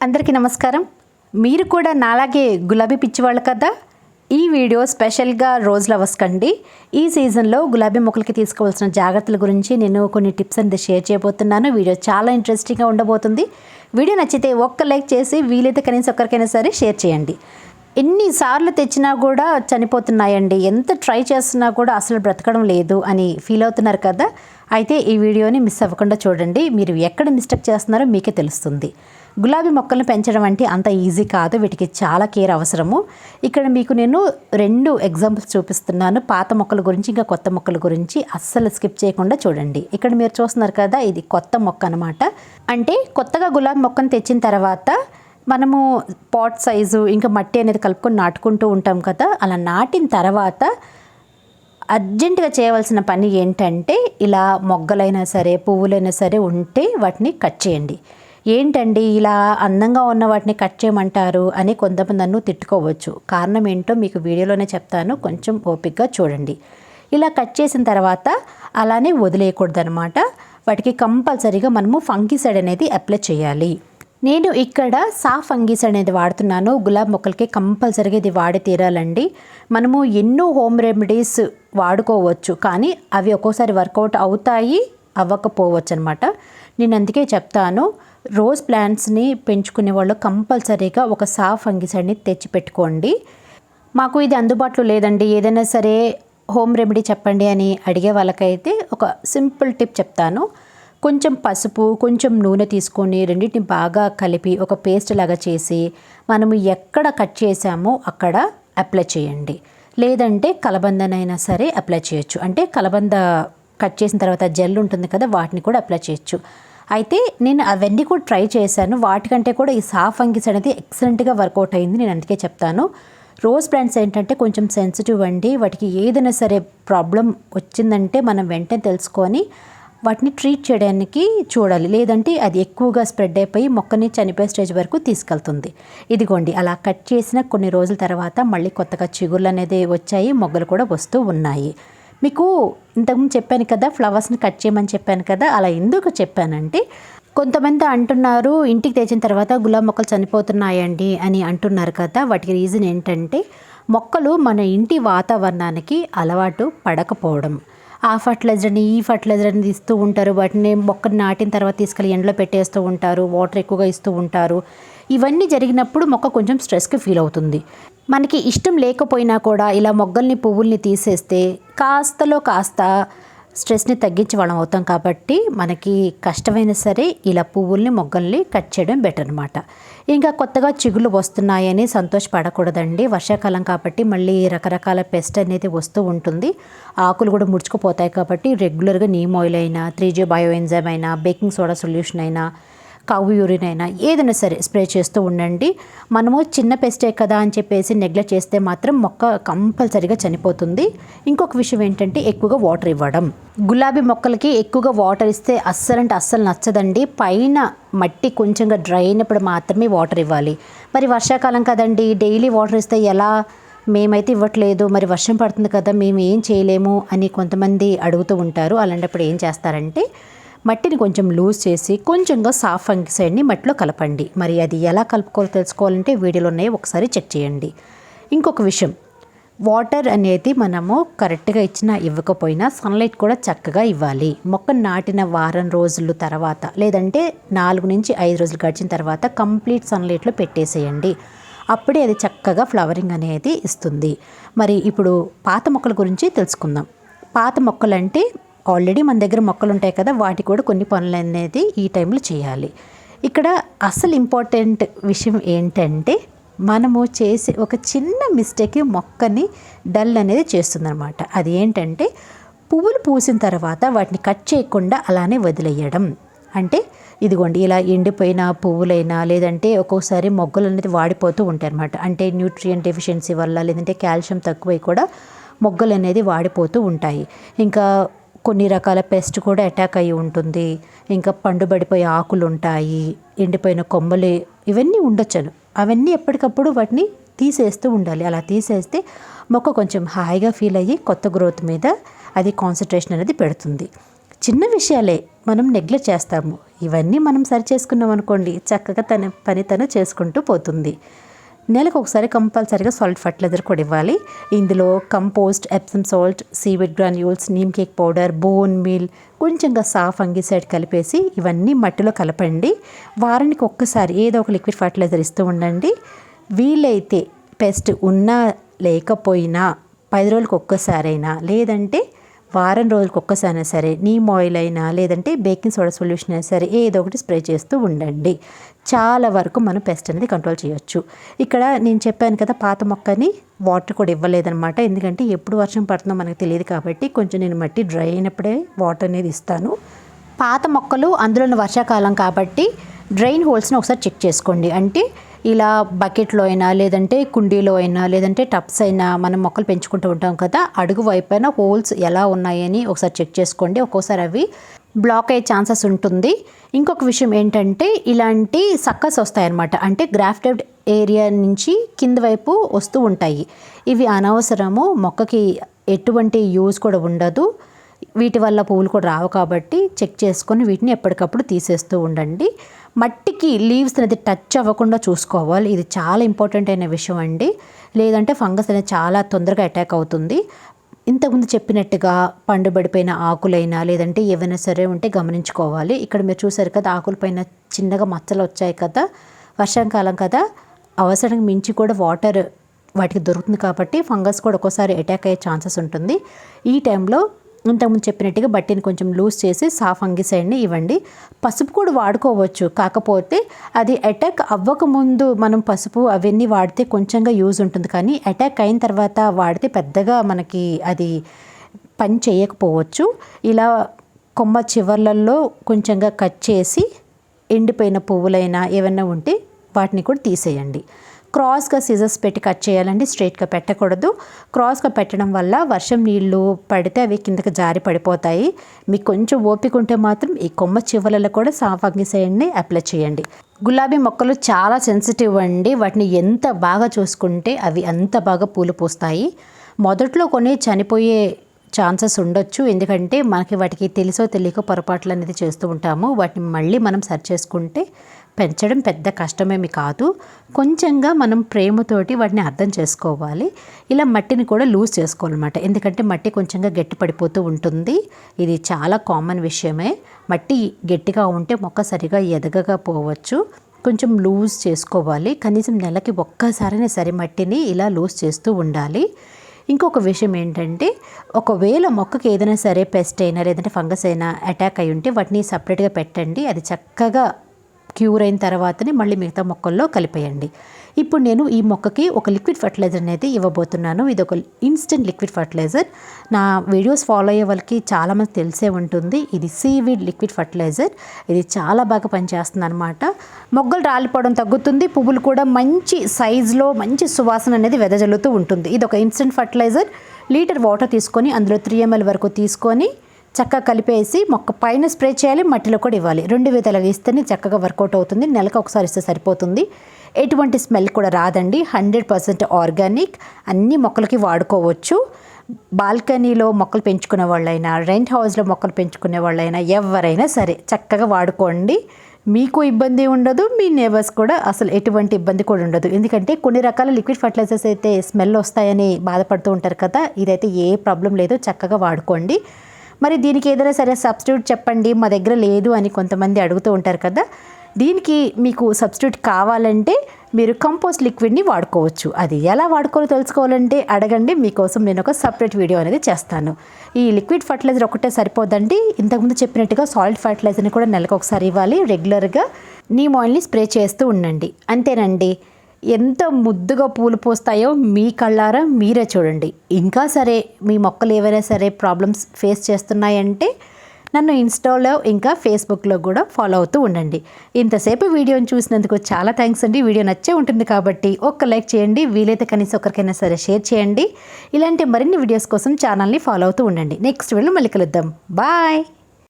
అందరికీ నమస్కారం. మీరు కూడా నాలాగే గులాబీ పిచ్చివాళ్ళు కదా? ఈ వీడియో స్పెషల్గా రోజులు లవర్స్ ఈ సీజన్లో గులాబీ మొక్కలకి తీసుకోవాల్సిన జాగ్రత్తల గురించి నేను కొన్ని టిప్స్ అనేది షేర్ చేయబోతున్నాను. వీడియో చాలా ఇంట్రెస్టింగ్గా ఉండబోతుంది. వీడియో నచ్చితే ఒక్క లైక్ చేసి వీలైతే కనీసం ఒక్కరికైనా సరే షేర్ చేయండి. ఎన్నిసార్లు తెచ్చినా కూడా చనిపోతున్నాయండి. ఎంత ట్రై చేస్తున్నా కూడా అసలు బ్రతకడం లేదు అని ఫీల్ అవుతున్నారు కదా? అయితే ఈ వీడియోని మిస్ అవ్వకుండా చూడండి. మీరు ఎక్కడ మిస్టేక్ చేస్తున్నారో మీకే తెలుస్తుంది. గులాబీ మొక్కలను పెంచడం అంటే అంత ఈజీ కాదు. వీటికి చాలా కేర్ అవసరము. ఇక్కడ మీకు నేను రెండు ఎగ్జాంపుల్స్ చూపిస్తున్నాను. పాత మొక్కల గురించి ఇంకా కొత్త మొక్కల గురించి అస్సలు స్కిప్ చేయకుండా చూడండి. ఇక్కడ మీరు చూస్తున్నారు కదా ఇది కొత్త మొక్క అనమాట అంటే కొత్తగా గులాబీ మొక్కను తెచ్చిన తర్వాత మనము పాట్ సైజు ఇంకా మట్టి అనేది కలుపుకొని నాటుకుంటూ ఉంటాం కదా. అలా నాటిన తర్వాత అర్జెంటుగా చేయవలసిన పని ఏంటంటే ఇలా మొగ్గలైనా సరే పువ్వులైనా సరే ఉంటే వాటిని కట్ చేయండి. ఏంటండి ఇలా అందంగా ఉన్న వాటిని కట్ చేయమంటారు? అని కొంతమంది నన్ను తిట్టుకోవచ్చు. కారణం ఏంటో మీకు వీడియోలోనే చెప్తాను. కొంచెం ఓపిక్గా చూడండి. ఇలా కట్ చేసిన తర్వాత అలానే వదిలేయకూడదు అనమాట వాటికి కంపల్సరీగా మనము ఫంగిసైడ్ అనేది అప్లై చేయాలి. నేను ఇక్కడ సా ఫంగిస్ అనేది వాడుతున్నాను. గులాబ్ మొక్కలకి కంపల్సరీగా ఇది వాడి తీరాలండి. మనము ఎన్నో హోమ్ రెమెడీస్ వాడుకోవచ్చు. కానీ అవి ఒక్కోసారి వర్కౌట్ అవుతాయి అవ్వకపోవచ్చు అనమాట నేను అందుకే చెప్తాను. రోజ్ ప్లాంట్స్ని పెంచుకునే వాళ్ళు కంపల్సరీగా ఒక సా ఫంగిసైడ్ని తెచ్చి పెట్టుకోండి మాకు ఇది అందుబాటులో లేదండి. ఏదైనా సరే హోమ్ రెమెడీ చెప్పండి అని అడిగే వాళ్ళకైతే ఒక సింపుల్ టిప్ చెప్తాను. కొంచెం పసుపు కొంచెం నూనె తీసుకొని రెండింటిని బాగా కలిపి ఒక పేస్ట్ లాగా చేసి మనము ఎక్కడ కట్ చేసామో అక్కడ అప్లై చేయండి. లేదంటే కలబందనైనా సరే అప్లై చేయొచ్చు. అంటే కలబంద కట్ చేసిన తర్వాత జెల్ ఉంటుంది కదా వాటిని కూడా అప్లై చేయొచ్చు. అయితే నేను అవన్నీ కూడా ట్రై చేశాను. వాటికంటే కూడా ఈ సాఫ్ అంగిస్ అనేది ఎక్సలెంట్గా వర్కౌట్ అయింది. నేను అందుకే చెప్తాను. రోజ్ ప్లాంట్స్ ఏంటంటే కొంచెం సెన్సిటివ్ అండి. వాటికి ఏదైనా సరే ప్రాబ్లం వచ్చిందంటే మనం వెంటనే తెలుసుకొని వాటిని ట్రీట్ చేయడానికి చూడాలి. లేదంటే అది ఎక్కువగా స్ప్రెడ్ అయిపోయి మొక్కని చనిపోయే స్టేజ్ వరకు తీసుకెళ్తుంది. ఇదిగోండి అలా కట్ చేసిన కొన్ని రోజుల తర్వాత మళ్ళీ కొత్తగా చిగుర్లు అనేది వచ్చాయి మొగ్గలు కూడా వస్తూ ఉన్నాయి. మీకు ఇంతకుముందు చెప్పాను కదా ఫ్లవర్స్ని కట్ చేయమని చెప్పాను కదా అలా ఎందుకు చెప్పానంటే కొంతమంది అంటున్నారు ఇంటికి తెచ్చిన తర్వాత గులాబ్ మొక్కలు చనిపోతున్నాయండి అని అంటున్నారు కదా వాటికి రీజన్ ఏంటంటే మొక్కలు మన ఇంటి వాతావరణానికి అలవాటు పడకపోవడం. ఆ ఫర్టిలైజర్ని ఈ ఫర్టిలైజర్ని ఇస్తూ ఉంటారు వాటిని మొక్కను నాటిన తర్వాత తీసుకెళ్ళి ఎండలో పెట్టేస్తూ ఉంటారు వాటర్ ఎక్కువగా ఇస్తూ ఉంటారు. ఇవన్నీ జరిగినప్పుడు మొక్క కొంచెం స్ట్రెస్కి ఫీల్ అవుతుంది. మనకి ఇష్టం లేకపోయినా కూడా ఇలా మొగ్గల్ని పువ్వుల్ని తీసేస్తే కాస్తలో కాస్త స్ట్రెస్ని తగ్గించి వాళ్ళం అవుతాం కాబట్టి మనకి కష్టమైనా సరే ఇలా పువ్వుల్ని మొగ్గల్ని కట్ చేయడం బెటర్ అనమాట ఇంకా కొత్తగా చిగుళ్ళు వస్తున్నాయని సంతోషపడకూడదండి. వర్షాకాలం కాబట్టి మళ్ళీ రకరకాల పెస్ట్ అనేది వస్తూ ఉంటుంది. ఆకులు కూడా ముడుచుకుపోతాయి కాబట్టి రెగ్యులర్గా నీమ్ ఆయిల్ అయినా త్రీ జీ బయో ఎంజైమ్ అయినా బేకింగ్ సోడా సొల్యూషన్ అయినా కవ్వు యూరిన్ అయినా ఏదైనా సరే స్ప్రే చేస్తూ ఉండండి. మనము చిన్న పెస్టే కదా అని చెప్పేసి నెగ్లెక్ట్ చేస్తే మాత్రం మొక్క కంపల్సరిగా చనిపోతుంది. ఇంకొక విషయం ఏంటంటే ఎక్కువగా వాటర్ ఇవ్వడం. గులాబీ మొక్కలకి ఎక్కువగా వాటర్ ఇస్తే అస్సలు అంటే అస్సలు నచ్చదండి. పైన మట్టి కొంచెంగా డ్రై అయినప్పుడు మాత్రమే వాటర్ ఇవ్వాలి. మరి వర్షాకాలం కదండి డైలీ వాటర్ ఇస్తే ఎలా? మేమైతే ఇవ్వట్లేదు. మరి వర్షం పడుతుంది కదా మేము ఏం చేయలేము అని కొంతమంది అడుగుతూ ఉంటారు. అలాంటప్పుడు ఏం చేస్తారంటే మట్టిని కొంచెం లూజ్ చేసి కొంచెంగా సాఫ్ ఫంగిసైడ్ని మట్టిలో కలపండి. మరి అది ఎలా కలుపుకోవాలో తెలుసుకోవాలంటే వీడియోలో ఉన్నాయి ఒకసారి చెక్ చేయండి. ఇంకొక విషయం వాటర్ అనేది మనము కరెక్ట్గా ఇచ్చినా ఇవ్వకపోయినా సన్లైట్ కూడా చక్కగా ఇవ్వాలి. మొక్క నాటిన వారం రోజులు తర్వాత లేదంటే నాలుగు నుంచి ఐదు రోజులు గడిచిన తర్వాత కంప్లీట్ సన్లైట్లో పెట్టేసేయండి. అప్పుడే అది చక్కగా ఫ్లవరింగ్ అనేది ఇస్తుంది. మరి ఇప్పుడు పాత మొక్కల గురించి తెలుసుకుందాం. పాత మొక్కలంటే ఆల్రెడీ మన దగ్గర మొక్కలు ఉంటాయి కదా వాటి కూడా కొన్ని పనులు అనేది ఈ టైంలో చేయాలి. ఇక్కడ అసలు ఇంపార్టెంట్ విషయం ఏంటంటే మనము చేసే ఒక చిన్న మిస్టేక్ మొక్కని డల్ అనేది చేస్తుందన్నమాట. అది ఏంటంటే పువ్వులు పూసిన తర్వాత వాటిని కట్ చేయకుండా అలానే వదిలేయడం. అంటే ఇదిగోండి ఇలా ఎండిపోయిన పువ్వులైనా లేదంటే ఒక్కోసారి మొగ్గలు అనేది వాడిపోతూ ఉంటాయి అనమాట అంటే న్యూట్రియం డెఫిషియన్సీ వల్ల లేదంటే కాల్షియం తక్కువై కూడా మొగ్గలు అనేది వాడిపోతూ ఉంటాయి. ఇంకా కొన్ని రకాల పెస్ట్ కూడా అటాక్ అయ్యి ఉంటుంది. ఇంకా పండుబడిపోయే ఆకులు ఉంటాయి ఎండిపోయిన కొమ్మలు ఇవన్నీ ఉండొచ్చను. అవన్నీ ఎప్పటికప్పుడు వాటిని తీసేస్తూ ఉండాలి. అలా తీసేస్తే మొక్క కొంచెం హాయిగా ఫీల్ అయ్యి కొత్త గ్రోత్ మీద అది కాన్సన్ట్రేషన్ అనేది పెడుతుంది. చిన్న విషయాలే మనం నెగ్లెక్ట్ చేస్తాము. ఇవన్నీ మనం సరి చేసుకున్నాం అనుకోండి చక్కగా తన పని తను చేసుకుంటూ పోతుంది. నెలకు ఒకసారి కంపల్సరీగా సాల్ట్ ఫర్టిలైజర్ కూడా ఇవ్వాలి. ఇందులో compost Epsom salt seaweed granules neem cake powder bone meal కొంచెంగా సాఫ్ అంగిసైడ్ కలిపేసి ఇవన్నీ మట్టిలో కలపండి. వారానికి ఒక్కసారి ఏదో ఒక లిక్విడ్ ఫర్టిలైజర్ ఇస్తూ ఉండండి. వీలైతే పెస్ట్ ఉన్నా లేకపోయినా పది రోజులకు ఒక్కసారైనా లేదంటే వారం రోజులకు ఒక్కసారి సరే నీమ్ ఆయిల్ అయినా లేదంటే బేకింగ్ సోడా సొల్యూషన్ అయినా సరే ఏదో ఒకటి స్ప్రే చేస్తూ ఉండండి. చాలా వరకు మనం పెస్ట్ అనేది కంట్రోల్ చేయొచ్చు. ఇక్కడ నేను చెప్పాను కదా పాత మొక్కని వాటర్ కూడా ఇవ్వలేదన్నమాట. ఎందుకంటే ఎప్పుడు వర్షం పడుతుందో మనకు తెలియదు కాబట్టి కొంచెం నేను మట్టి డ్రై అయినప్పుడే వాటర్ అనేది ఇస్తాను. పాత మొక్కలు అందులో వర్షాకాలం కాబట్టి డ్రైన్ హోల్స్ని ఒకసారి చెక్ చేసుకోండి. అంటే ఇలా బకెట్లో అయినా లేదంటే కుండీలో అయినా లేదంటే టబ్స్ అయినా మనం మొక్కలు పెంచుకుంటూ ఉంటాం కదా అడుగు వైపైన హోల్స్ ఎలా ఉన్నాయని ఒకసారి చెక్ చేసుకోండి. ఒక్కోసారి అవి బ్లాక్ అయ్యే ఛాన్సెస్ ఉంటుంది. ఇంకొక విషయం ఏంటంటే ఇలాంటి సక్కస్ వస్తాయన్నమాట. అంటే గ్రాఫ్టెడ్ ఏరియా నుంచి కింద వైపు వస్తూ ఉంటాయి. ఇవి అనవసరము మొక్కకి ఎటువంటి యూజ్ కూడా ఉండదు. వీటి వల్ల పువ్వులు కూడా రావు కాబట్టి చెక్ చేసుకొని వీటిని ఎప్పటికప్పుడు తీసేస్తూ ఉండండి. మట్టికి లీవ్స్ అనేది టచ్ అవ్వకుండా చూసుకోవాలి. ఇది చాలా ఇంపార్టెంట్ అయిన విషయం అండి. లేదంటే ఫంగస్ అనేది చాలా తొందరగా అటాక్ అవుతుంది. ఇంతకుముందు చెప్పినట్టుగా పండుబడిపోయిన ఆకులైనా లేదంటే ఏవైనా సరే ఉంటే గమనించుకోవాలి. ఇక్కడ మీరు చూసారు కదా ఆకులపైన చిన్నగా మచ్చలు వచ్చాయి కదా వర్షాకాలం కదా అవసరం మించి కూడా వాటర్ వాటికి దొరుకుతుంది కాబట్టి ఫంగస్ కూడా ఒక్కోసారి అటాక్ అయ్యే ఛాన్సెస్ ఉంటుంది. ఈ టైంలో ఇంతకుముందు చెప్పినట్టుగా బట్టీని కొంచెం లూజ్ చేసి సాఫ్ అంగిసైడ్ని ఇవ్వండి. పసుపు కూడా వాడుకోవచ్చు కాకపోతే అది అటాక్ అవ్వకముందు మనం పసుపు అవన్నీ వాడితే కొంచెంగా యూజ్ ఉంటుంది. కానీ అటాక్ అయిన తర్వాత వాడితే పెద్దగా మనకి అది పని చేయకపోవచ్చు. ఇలా కొమ్మ చివర్లలో కొంచెంగా కట్ చేసి ఎండిపోయిన పువ్వులైనా ఏమైనా ఉంటే వాటిని కూడా తీసేయండి. క్రాస్గా సిజర్స్ పెట్టి కట్ చేయాలండి స్ట్రైట్గా పెట్టకూడదు. క్రాస్గా పెట్టడం వల్ల వర్షం నీళ్ళు పడితే అవి కిందకి జారి పడిపోతాయి. మీకు కొంచెం ఓపిక ఉంటే మాత్రం ఈ కొమ్మ చివరలో కూడా సాఫ్ అప్లై చేయండి. గులాబీ మొక్కలు చాలా సెన్సిటివ్ అండి. వాటిని ఎంత బాగా చూసుకుంటే అవి అంత బాగా పూలు పూస్తాయి. మొదట్లో కొన్ని చనిపోయే ఛాన్సెస్ ఉండొచ్చు. ఎందుకంటే మనకి వాటికి తెలుసో తెలియక పొరపాట్లు అనేది చేస్తూ ఉంటాము. వాటిని మళ్ళీ మనం సరి చేసుకుంటే పెంచడం పెద్ద కష్టమేమి కాదు. కొంచెంగా మనం ప్రేమతోటి వాటిని అర్థం చేసుకోవాలి. ఇలా మట్టిని కూడా లూజ్ చేసుకోవాలన్నమాట. ఎందుకంటే మట్టి కొంచెంగా గట్టి పడిపోతూ ఉంటుంది. ఇది చాలా కామన్ విషయమే. మట్టి గట్టిగా ఉంటే మొక్క సరిగా ఎదగగా పోవచ్చు. కొంచెం లూజ్ చేసుకోవాలి. కనీసం నెలకి ఒక్కసారైనా సరే మట్టిని ఇలా లూజ్ చేస్తూ ఉండాలి. ఇంకొక విషయం ఏంటంటే ఒకవేళ మొక్కకి ఏదైనా సరే పెస్ట్ అయినా లేదంటే ఫంగస్ అయినా అటాక్ అయి ఉంటే వాటిని సపరేట్గా పెట్టండి. అది చక్కగా క్యూర్ అయిన తర్వాతనే మళ్ళీ మిగతా మొక్కల్లో కలిపేయండి. ఇప్పుడు నేను ఈ మొక్కకి ఒక లిక్విడ్ ఫర్టిలైజర్ అనేది ఇవ్వబోతున్నాను. ఇది ఒక ఇన్స్టెంట్ లిక్విడ్ ఫర్టిలైజర్. నా వీడియోస్ ఫాలో అయ్యే వాళ్ళకి చాలామంది తెలిసే ఉంటుంది. ఇది సీవీడ్ లిక్విడ్ ఫర్టిలైజర్. ఇది చాలా బాగా పనిచేస్తుంది అనమాట మొగ్గలు రాలిపోవడం తగ్గుతుంది. పువ్వులు కూడా మంచి సైజులో మంచి సువాసన అనేది వెదజల్లుతూ ఉంటుంది. ఇది ఒక ఇన్స్టెంట్ ఫర్టిలైజర్. లీటర్ వాటర్ తీసుకొని అందులో త్రీ ఎంఎల్ వరకు తీసుకొని చక్కగా కలిపేసి మొక్క పైన స్ప్రే చేయాలి మట్టిలో కూడా ఇవ్వాలి. రెండు విధాలుగా ఇస్తేనే చక్కగా వర్కౌట్ అవుతుంది. నెలకు ఒకసారి ఇస్తే సరిపోతుంది. ఎటువంటి స్మెల్ కూడా రాదండి. Hundred percent organic. అన్ని మొక్కలకి వాడుకోవచ్చు. బాల్కనీలో మొక్కలు పెంచుకునే వాళ్ళైనా రెంట్ హౌస్లో మొక్కలు పెంచుకునే వాళ్ళైనా ఎవరైనా సరే చక్కగా వాడుకోండి. మీకు ఇబ్బంది ఉండదు మీ నేబర్స్ కూడా అసలు ఎటువంటి ఇబ్బంది కూడా ఉండదు. ఎందుకంటే కొన్ని రకాల లిక్విడ్ ఫర్టిలైజర్స్ అయితే స్మెల్ వస్తాయని బాధపడుతూ ఉంటారు కదా ఇదైతే ఏ ప్రాబ్లం లేదు. చక్కగా వాడుకోండి. మరి దీనికి ఏదైనా సరే సబ్స్టిట్యూట్ చెప్పండి మా దగ్గర లేదు అని కొంతమంది అడుగుతూ ఉంటారు కదా. దీనికి మీకు సబ్స్టిట్యూట్ కావాలంటే మీరు కంపోస్ట్ లిక్విడ్ని వాడుకోవచ్చు. అది ఎలా వాడుకోవాలో తెలుసుకోవాలంటే అడగండి. మీకోసం నేను ఒక సపరేట్ వీడియో అనేది చేస్తాను. ఈ లిక్విడ్ ఫర్టిలైజర్ ఒకటే సరిపోదండి. ఇంతకుముందు చెప్పినట్టుగా సాలిడ్ ఫర్టిలైజర్ని కూడా నెలకు ఒకసారి ఇవ్వాలి. రెగ్యులర్గా నీమ్ ఆయిల్ని స్ప్రే చేస్తూ ఉండండి. అంతేనండి. ఎంత ముద్దుగా పూలు పోస్తాయో మీ కళ్ళారా మీరే చూడండి. ఇంకా సరే మీ మొక్కలు ఏవైనా సరే ప్రాబ్లమ్స్ ఫేస్ చేస్తున్నాయంటే నన్ను ఇన్స్టాలో ఇంకా ఫేస్బుక్లో కూడా ఫాలో అవుతూ ఉండండి. ఇంతసేపు వీడియోని చూసినందుకు చాలా థ్యాంక్స్ అండి. వీడియో నచ్చే ఉంటుంది కాబట్టి ఒక్క లైక్ చేయండి. వీలైతే కనీసం ఒకరికైనా సరే షేర్ చేయండి. ఇలాంటి మరిన్ని వీడియోస్ కోసం ఛానల్ని ఫాలో అవుతూ ఉండండి. నెక్స్ట్ వీళ్ళు మళ్ళీ కలుద్దాం. బాయ్